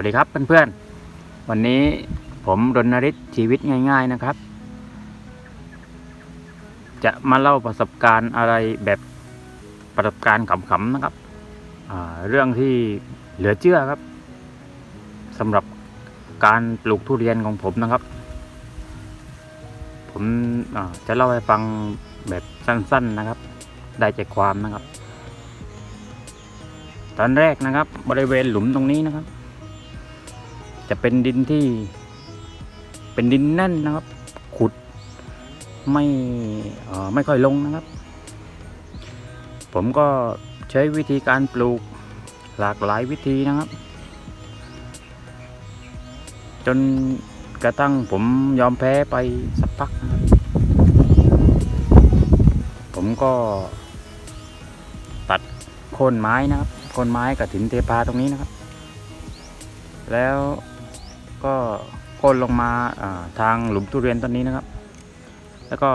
วัสดีครับเพื่อนๆ วันนี้ผมรณฤทธิ์ชีวิตง่าย ๆนะครับ จะมาเล่าประสบการณ์อะไรแบบประสบการณ์ขำๆนะครับ เรื่องที่เหลือเชื่อครับสำหรับการปลูกทุเรียนของผมนะครับ ผมจะเล่าให้ฟังแบบสั้นๆนะครับ ได้ใจความนะครับ ตอนแรกนะครับ บริเวณหลุมตรงนี้นะครับ จะเป็นดินที่เป็นดินแน่นนะครับ ขุดไม่ไม่ค่อยลงนะครับ ผมก็ใช้วิธีการปลูกหลากหลายวิธีนะครับ จนกระทั่งผมยอมแพ้ไปสักพักนะครับผมก็ตัดโคนไม้นะครับโคนไม้กับถินเทพาตรงนี้นะครับ แล้ว ก็โค่นลงมาทางหลุมทุเรียนต้นนี้นะครับ แล้วก็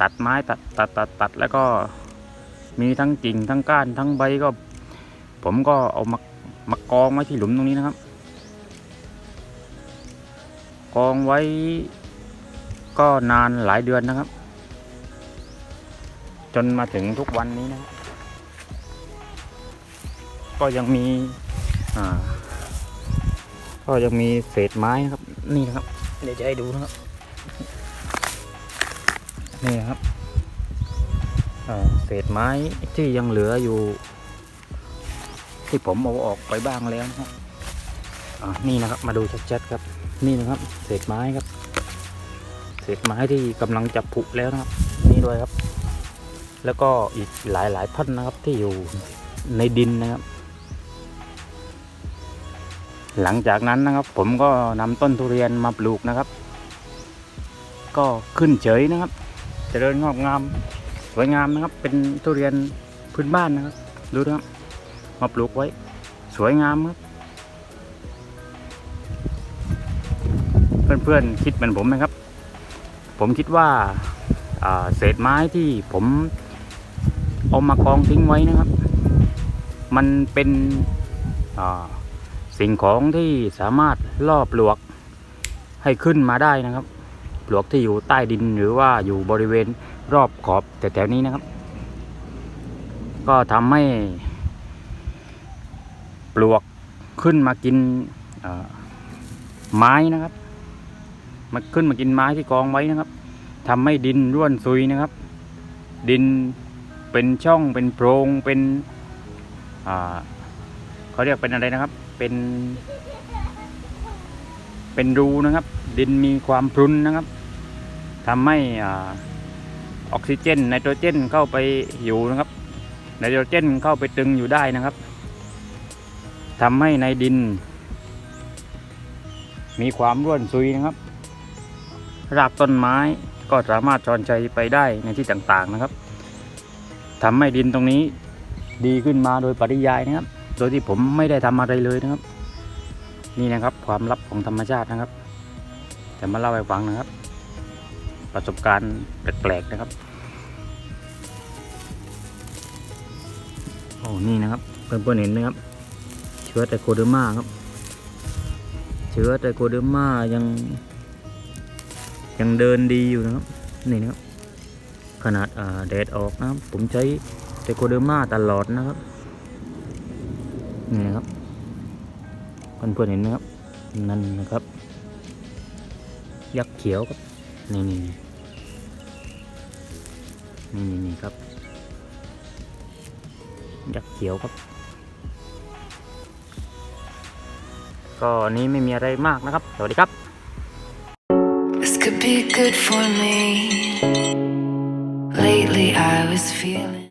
ตัดไม้ตัดตัดตัดตัดแล้วก็มีทั้งกิ่งทั้งก้านทั้งใบก็ ผมก็เอามามากองไว้ที่หลุมตรงนี้นะครับ กองไว้ก็นานหลายเดือนนะครับ จนมาถึงทุกวันนี้นะครับก็ยังมีอ่า ก็ยังมีเศษไม้นะครับ นี่นะครับ เดี๋ยวจะให้ดูนะครับ นี่นะครับอ่าเศษไม้ที่ยังเหลืออยู่ ที่ผมเอาออกไปบ้างแล้วนะครับอ่านี่นะครับมาดูชัดๆครับ นี่นะครับ เศษไม้ครับ เศษไม้ที่กำลังจะผุแล้วนะครับ นี่ด้วยครับ แล้วก็อีกหลายๆท่อนนะครับที่อยู่ในดินนะครับ หลังจากนั้นนะครับ ผมก็นำต้นทุเรียนมาปลูกนะครับ ก็ขึ้นเฉยนะครับเจริญงอกงามสวยงามนะครับ เป็นทุเรียนพื้นบ้านนะครับ ดูนะครับ มาปลูกไว้ สวยงามครับ เพื่อนๆคิดเหมือนผมไหมครับ ผมคิดว่าาเศษไม้ที่ผมเอามากองทิ้งไว้นะครับ มันเป็น สิ่งของที่สามารถล่อปลวกให้ขึ้นมาได้นะครับ ปลวกที่อยู่ใต้ดินหรือว่าอยู่บริเวณรอบขอบแถวๆนี้นะครับ ก็ทำให้ปลวกขึ้นมากินไม้นะครับมาขึ้นมากินไม้ที่กองไว้นะครับทำให้ดินร่วนซุยนะครับ ดินเป็นช่องเป็นโพรงเป็นเขาเรียกเป็นอะไรนะครับ เป็น เป็นรูนะครับ ดินมีความพรุนนะครับทำให้อออกซิเจนไนโตรเจนเข้าไปอยู่นะครับไนโตรเจนเข้าไปตึงอยู่ได้นะครับทำให้ในดิน มีความร่วนซุยนะครับ รากต้นไม้ก็สามารถชอนชัยไปได้ในที่ต่างๆนะครับทำให้ดินตรงนี้ดีขึ้นมาโดยปริยายนะครับ โดยที่ผมไม่ได้ทำอะไรเลยนะครับ นี่นะครับความลับของธรรมชาตินะครับจะมาเล่าให้ฟังนะครับ ประสบการณ์แปลกๆนะครับโอ้นี่นะครับเพื่อนๆเห็นนะครับ เชื้อไตโคเดอร์มาครับ เชื้อไตโคเดอร์มายัง ยังเดินดีอยู่นะครับ นี่นะครับ ขนาดแดดออกนะครับ ผมใช้ไตโคเดอร์มาตลอดนะครับ นี่นะครับเพื่อนๆเห็นไหมครับ นั่นนะครับ ยักษ์เขียวครับ นี่นี่นี่นี่นี่นี่ครับ ยักษ์เขียวครับ ก็นนี้ไม่มีอะไรมากนะครับ สวัสดีครับ This could be good for me. Lately, I was feeling.